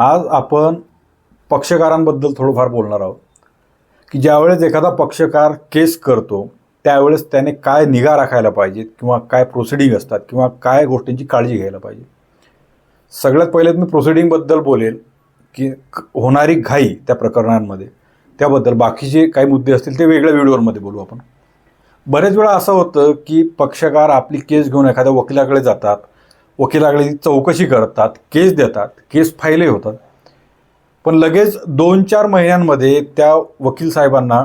आज आपण पक्षकारांबद्दल थोडंफार बोलणार आहोत. की ज्यावेळेस एखादा पक्षकार केस करतो त्यावेळेस त्याने काय निगा राखायला पाहिजेत किंवा काय प्रोसिडिंग असतात किंवा काय गोष्टींची काळजी घ्यायला पाहिजे. सगळ्यात पहिले मी प्रोसिडिंगबद्दल बोलेल की क- होणारी घाई त्या प्रकरणांमध्ये. त्याबद्दल बाकीचे काही मुद्दे असतील ते वेगळ्या व्हिडिओमध्ये बोलू आपण. बरेच वेळा असं होतं की पक्षकार आपली केस घेऊन एखाद्या वकिलाकडे जातात वकिलाकडे चौकशी करतात केस देतात केस फाईलही होतात. पण लगेच दोन चार महिन्यांमध्ये त्या वकील साहेबांना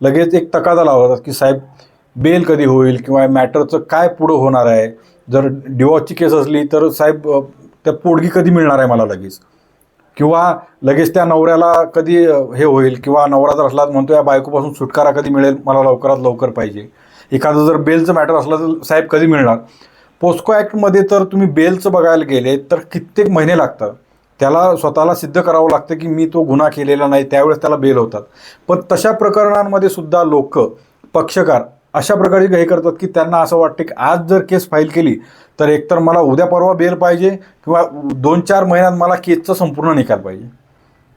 लगेच एक तकादा लावतात की साहेब बेल कधी होईल किंवा मॅटरचं काय पुढं होणार आहे? जर डिवॉर्सची केस असली तर साहेब त्या पोडगी कधी मिळणार आहे मला लगेच? किंवा लगेच त्या नवऱ्याला कधी हे होईल किंवा नवरा जर असला म्हणतो या बायकोपासून सुटकारा कधी मिळेल? मला लवकरात लवकर पाहिजे. एखादं जर बेलचं मॅटर असलं तर साहेब कधी मिळणार? पोस्को ॲक्टमध्ये तर तुम्ही बेलचं बघायला गेले तर कित्येक महिने लागतात. त्याला स्वतःला सिद्ध करावं लागतं की मी तो गुन्हा केलेला नाही त्यावेळेस त्याला बेल होतात. पण तशा प्रकरणांमध्ये सुद्धा लोक पक्षकार अशा प्रकारची हे करतात की त्यांना असं वाटतं की आज जर केस फाईल केली तर एकतर मला उद्या परवा बेल पाहिजे किंवा दोन चार महिन्यात मला केसचा संपूर्ण निकाल पाहिजे.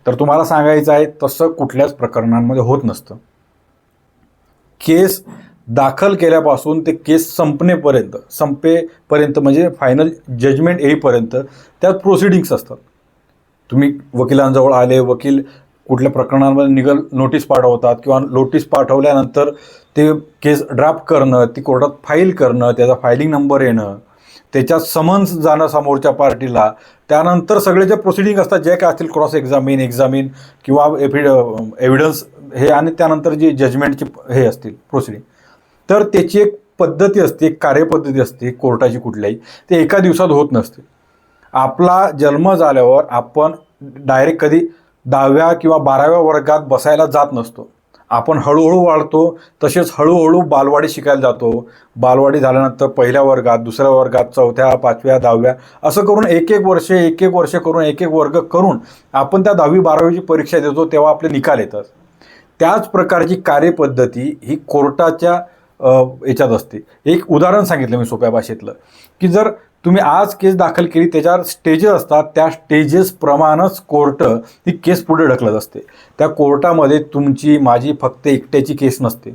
तर तुम्हाला सांगायचं आहे तसं कुठल्याच प्रकरणांमध्ये होत नसतं. केस दाखल केल्यापासून ते केस संपणेपर्यंत संपेपर्यंत म्हणजे फायनल जजमेंट येईपर्यंत त्यात प्रोसिडिंग्स असतात. तुम्ही वकिलांजवळ आले वकील कुठल्या प्रकरणांमध्ये निगल नोटीस पाठवतात किंवा नोटीस पाठवल्यानंतर ते केस ड्राफ्ट करणं ती कोर्टात फाईल करणं त्याचा फायलिंग नंबर येणं त्याच्यात समन्स जाणं समोरच्या पार्टीला त्यानंतर सगळे जे प्रोसिडिंग असतात जे काय असतील क्रॉस एक्झामिन एक्झामिन किंवा एफिड एव्हिडन्स हे आणि त्यानंतर जी जजमेंटची हे असतील प्रोसिडिंग तर त्याची एक पद्धती असते एक कार्यपद्धती असते कोर्टाची कुठल्याही. ते एका दिवसात होत नसते. आपला जन्म झाल्यावर आपण डायरेक्ट कधी दहाव्या किंवा बाराव्या वर्गात बसायला जात नसतो. आपण हळूहळू वाढतो तसेच हळूहळू बालवाडी शिकायला जातो. बालवाडी झाल्यानंतर पहिल्या वर्गात दुसऱ्या वर्गात चौथ्या पाचव्या दहाव्या असं करून एक एक वर्ष एक एक वर्ष करून एक एक वर्ग करून आपण त्या दहावी बारावीची परीक्षा देतो तेव्हा आपले निकाल येतात. त्याच प्रकारची कार्यपद्धती ही कोर्टाच्या याच्यात असते. एक उदाहरण सांगितलं मी सोप्या भाषेतलं की जर तुम्ही आज केस दाखल केली त्याच्यावर स्टेजेस असतात त्या स्टेजेसप्रमाणेच कोर्ट ही केस पुढे ढकलत असते. त्या कोर्टामध्ये तुमची माझी फक्त एकट्याची केस नसते.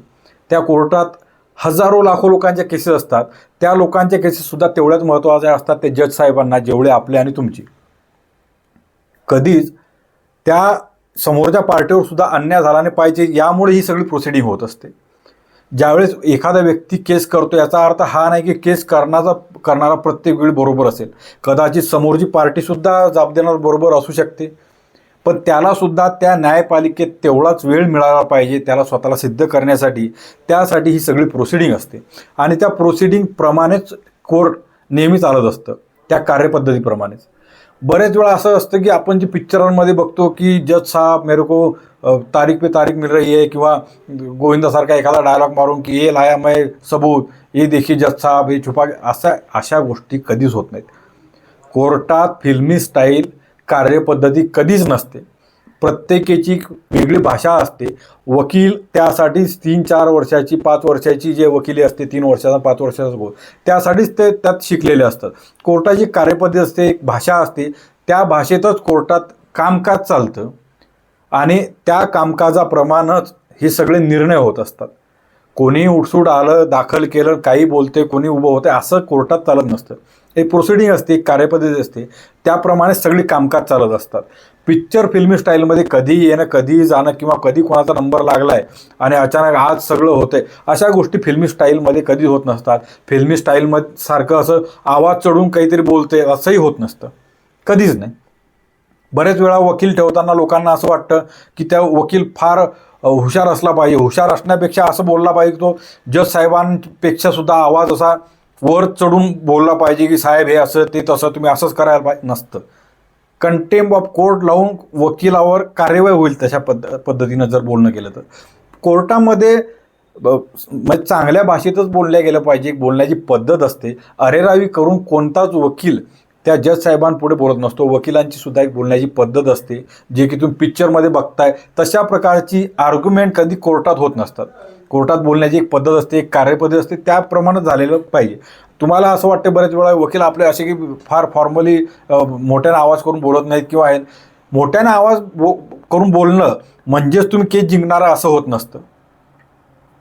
त्या कोर्टात हजारो लाखो लोकांच्या केसेस असतात. त्या लोकांच्या केसेससुद्धा तेवढ्याच महत्त्वाच्या असतात ते जज साहेबांना जेवढे आपले आणि तुमची. कधीच त्या समोरच्या पार्टीवर सुद्धा अन्याय झाला नाही पाहिजे यामुळे ही सगळी प्रोसिडिंग होत असते. ज्यावेळेस एखादा व्यक्ती केस करतो याचा अर्थ हा नाही की केस करण्याचा करणारा प्रत्येक वेळी बरोबर असेल. कदाचित समोरची पार्टीसुद्धा जाब देणार बरोबर असू शकते. पण त्यालासुद्धा त्या न्यायपालिकेत तेवढाच वेळ मिळाला पाहिजे त्याला स्वतःला सिद्ध करण्यासाठी. त्यासाठी ही सगळी प्रोसिडिंग असते. आणि त्या प्रोसिडिंगप्रमाणेच कोर्ट नेहमी चालत असतं त्या कार्यपद्धतीप्रमाणेच. बरेच वेळा असं असतं की आपण जे पिक्चरांमध्ये बघतो की जज साहब मेरे को तारीख पे तारीख मिल रही है किंवा गोविंदासारखा एखादा डायलॉग मारून की ये लाया मैं सबूत ये देखी जज साहब हे छुपा असा अशा गोष्टी कधीच होत नाहीत. कोर्टात फिल्मी स्टाईल कार्यपद्धती कधीच नसते. प्रत्येकाची वेगळी भाषा असते. वकील त्यासाठीच तीन चार वर्षाची पाच वर्षाची जे वकिली असते तीन वर्षाचा पाच वर्षाचा कोर्स त्यासाठीच ते त्यात शिकलेले असतात. कोर्टाची कार्यपद्धती असते एक भाषा असते. त्या भाषेतच कोर्टात कामकाज चालतं आणि त्या कामकाजाप्रमाणच हे सगळे निर्णय होत असतात. कोणी उठसूट आलं दाखल केलं काही बोलते कोणी उभं होते असं कोर्टात चालत नसतं. एक प्रोसिडिंग असते एक कार्यपद्धती असते. त्याप्रमाणे सगळी कामकाज चालत असतात. पिक्चर फिल्मी स्टाईलमध्ये कधी येणं कधी जाणं किंवा कधी कोणाचा नंबर लागलाय आणि अचानक आज सगळं होतंय अशा गोष्टी फिल्मी स्टाईलमध्ये कधी होत नसतात. फिल्मी स्टाईलमध्ये सारखं असं आवाज चढून काहीतरी बोलते असंही होत नसतं. कधीच नाही. बरेच वेळा वकील ठेवताना लोकांना असं वाटतं की त्या वकील फार हुशार असला पाहिजे. हुशार असण्यापेक्षा असं बोलला पाहिजे की तो. जज साहेबांपेक्षा सुद्धा आवाज असा वर चढून बोलला पाहिजे की साहेब हे असं ते तसं तुम्ही असंच करायला पाहिजे. नसतं. कंटेम्प ऑफ कोर्ट लावून वकिलावर कार्यवाही होईल तशा पद्ध पद्धतीनं जर बोलणं केलं तर. कोर्टामध्ये म्हणजे चांगल्या भाषेतच बोलल्या गेलं पाहिजे. एक बोलण्याची पद्धत असते. अरेरावी करून कोणताच वकील त्या जज साहेबांपुढे बोलत नसतो. वकिलांची सुद्धा एक बोलण्याची पद्धत असते जे की तुम्ही पिक्चरमध्ये बघताय. तशा प्रकारची आर्ग्युमेंट कधी कोर्टात होत नसतात. कोर्टात बोलण्याची एक पद्धत असते एक कार्यपद्धती असते त्याप्रमाणे झालेलं पाहिजे. तुम्हाला असं वाटतं बरेच वेळा वकील आपले असे की फार फॉर्मली मोठ्यानं आवाज करून बोलत नाहीत किंवा आहेत. मोठ्यानं आवाज बो करून बोलणं म्हणजेच तुम्ही केस जिंकणारा असं होत नसतं.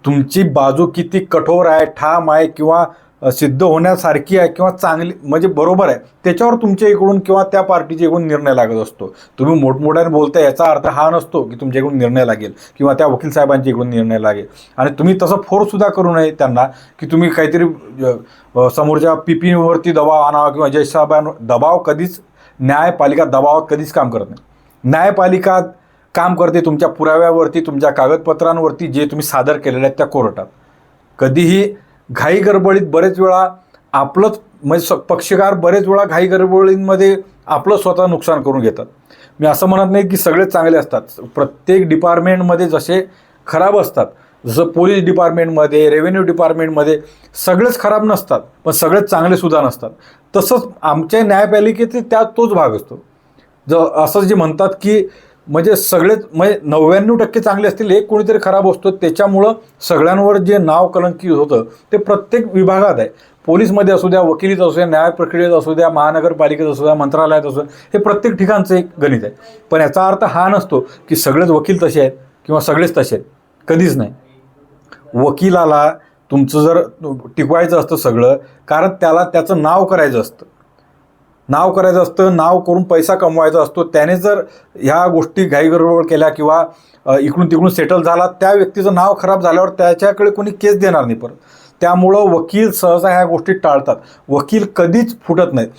तुमची बाजू किती कठोर आहे ठाम आहे किंवा सिद्ध होण्यासारखी आहे किंवा चांगली म्हणजे बरोबर आहे. त्याच्यावर तुमच्या इकडून किंवा त्या पार्टीच्या इकडून निर्णय लागत असतो. तुम्ही मोठमोठ्याने बोलता याचा अर्थ हा नसतो की तुमच्या इकडून निर्णय लागेल किंवा त्या वकील साहेबांच्या इकडून निर्णय लागेल. आणि तुम्ही तसं फोर्ससुद्धा करू नये त्यांना की तुम्ही काहीतरी समोरच्या पी पीवरती दबाव आणावा किंवा जज साहेबांवर दबाव कधीच न्यायपालिका दबावात कधीच काम करत नाही. न्यायपालिका काम करते तुमच्या पुराव्यावरती तुमच्या कागदपत्रांवरती जे तुम्ही सादर केलेले आहेत त्या कोर्टात. कधीही घाई गडबडीत बरेच वेळा आपलंच म्हणजे स- पक्षकार बरेच वेळा घाई गडबडींमध्ये आपलं स्वतः नुकसान करून घेतात. मी असं म्हणत नाही की सगळेच चांगले असतात. प्रत्येक डिपार्टमेंटमध्ये जसे खराब असतात जसं पोलीस डिपार्टमेंटमध्ये रेव्हेन्यू डिपार्टमेंटमध्ये सगळेच खराब नसतात पण सगळेच चांगले सुद्धा नसतात. तसंच आमच्या न्यायपालिकेचे त्यात तोच भाग असतो. ज असं जे म्हणतात की म्हणजे सगळेच म्हणजे नव्याण्णव टक्के चांगले असतील एक कोणीतरी खराब असतो त्याच्यामुळं सगळ्यांवर जे नाव कलंकित होतं ते प्रत्येक विभागात आहे. पोलीसमध्ये असू द्या वकिलीत असू द्या न्याय प्रक्रियेत असू द्या महानगरपालिकेत असू द्या मंत्रालयात असू द्या हे प्रत्येक ठिकाणचं एक गणित आहे. पण याचा अर्थ हा नसतो की सगळेच वकील तसे आहेत किंवा सगळेच तसे आहेत. कधीच नाही. वकिलाला तुमचं जर टिकवायचं असतं सगळं कारण त्याला त्याचं नाव करायचं असतं. नाव करायचं असतं नाव करून पैसा कमवायचा असतो. त्याने जर ह्या गोष्टी घाईगडबड केल्या किंवा इकडून तिकडून सेटल झाला त्या व्यक्तीचं नाव खराब झाल्यावर त्याच्याकडे कोणी केस देणार नाही परत. त्यामुळं वकील सहसा ह्या गोष्टी टाळतात. वकील कधीच फुटत नाहीत.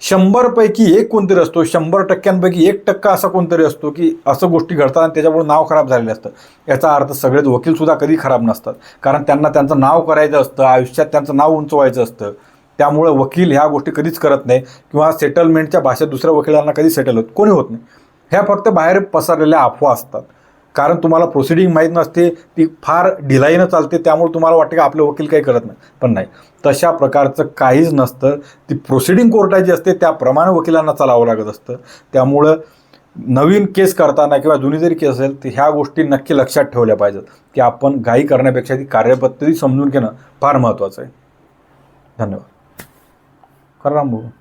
शंभरपैकी एक कोणतरी असतो शंभर टक्क्यांपैकी एक टक्का असा कोणतरी असतो की असं गोष्टी घडतात आणि त्याच्यामुळे नाव खराब झालेलं असतं. याचा अर्थ सगळेच वकीलसुद्धा कधी खराब नसतात. कारण त्यांना त्यांचं नाव करायचं असतं आयुष्यात त्यांचं नाव उंचवायचं असतं. त्यामुळे वकील ह्या गोष्टी कधीच करत नाही किंवा सेटलमेंटच्या भाषेत दुसऱ्या वकिलांना कधी सेटल होत कोणी होत नाही. ह्या फक्त बाहेर पसरलेल्या अफवा असतात. कारण तुम्हाला प्रोसिडिंग माहीत नसते ती फार ढिलाईनं चालते त्यामुळे तुम्हाला वाटते की आपले वकील काही करत नाही. पण नाही. तशा प्रकारचं काहीच नसतं. ती प्रोसिडिंग कोर्टाची असते त्याप्रमाणे वकिलांना चालावं लागत असतं. त्यामुळं नवीन केस करताना किंवा जुनी जरी केस असेल तर ह्या गोष्टी नक्की लक्षात ठेवल्या पाहिजेत. की आपण घाई करण्यापेक्षा ती कार्यपद्धती समजून घेणं फार महत्त्वाचं आहे. धन्यवाद. caramba.